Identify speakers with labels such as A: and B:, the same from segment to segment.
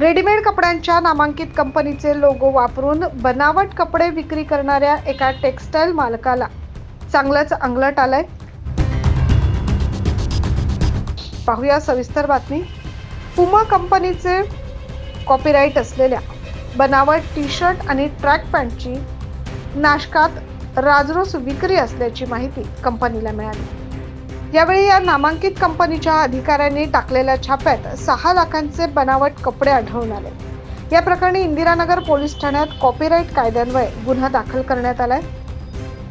A: Readymade कपड्यांच्या नामांकित कंपनीचे लोगो वापरून बनावट कपडे विक्री करणाऱ्या एका टेक्स्टाईल मालकाला. चांगलंच अंगलट आलंय. पाहूया सविस्तर बातमी. पुमा कंपनीचे कॉपीराईट असलेल्या बनावट टी शर्ट आणि ट्रॅक पॅन्टची नाशकात राजरोस विक्री असल्याची माहिती कंपनीला मिळाली. यावेळी या नामांकित कंपनीच्या अधिकाऱ्यांनी टाकलेल्या छाप्यात सहा लाखांचे बनावट कपडे आढळून आले. या प्रकरणी इंदिरानगर पोलीस ठाण्यात कॉपीराईट कायद्यान्वये गुन्हा दाखल करण्यात आलाय.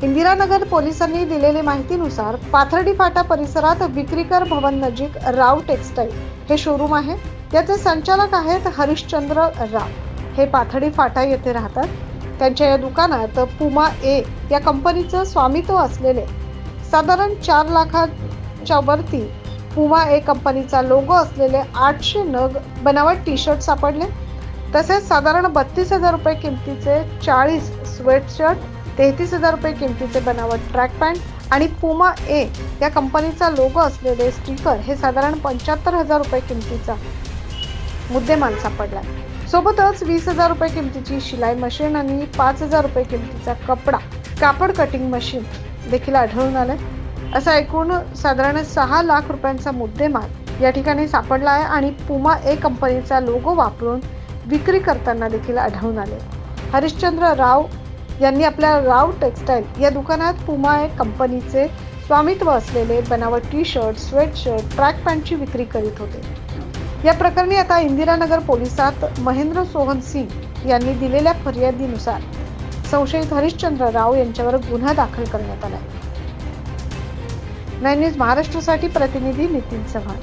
A: इंदिरानगर पोलिसांनी दिलेली माहितीनुसार पाथर्डी फाटा परिसरात विक्रीकर भवन नजीक राव टेक्सटाईल हे शोरूम आहे. याचे संचालक आहेत हरिश्चंद्र राव. हे पाथर्डी फाटा येथे राहतात. त्यांच्या या दुकानात पुमा ए या कंपनीचं स्वामित्व असलेले साधारण चार लाखाच्या वरती पुमा ए कंपनीचा लोगो असलेले आठशे नग बनावट टी शर्ट सापडले. तसेच साधारण बत्तीस हजार रुपये किमतीचे चाळीस स्वेटशर्ट तेहतीस हजार रुपये किमतीचे बनावट ट्रॅक पॅन्ट आणि पुमा ए या कंपनीचा लोगो असलेले स्टिकर हे साधारण पंच्याहत्तर हजार रुपये किमतीचा मुद्देमाल सापडला. सोबतच वीस हजार रुपये किमतीची शिलाई मशीन आणि पाच हजार रुपये किमतीचा कपडा कापड कटिंग मशीन देखील आढळून आलंय. असा एकूण साधारण सहा लाख रुपयांचा मुद्देमाल या ठिकाणी सापडला आहे आणि पुमा ए कंपनीचा लोगो वापरून विक्री करताना देखील आढळून आले. हरिश्चंद्र राव यांनी आपल्या राव टेक्स्टाईल या दुकानात पुमा ए कंपनीचे स्वामित्व असलेले बनावट T shirt sweatshirt track पॅन्टची विक्री करीत होते. या प्रकरणी आता इंदिरानगर पोलिसात महेंद्र सोहन सिंग यांनी दिलेल्या फिर्यादीनुसार संशयित हरिश्चंद्र राव यांच्यावर गुन्हा दाखल करण्यात आला नाईन न्यूज महाराष्ट्रासाठी प्रतिनिधी नितीन चव्हाण.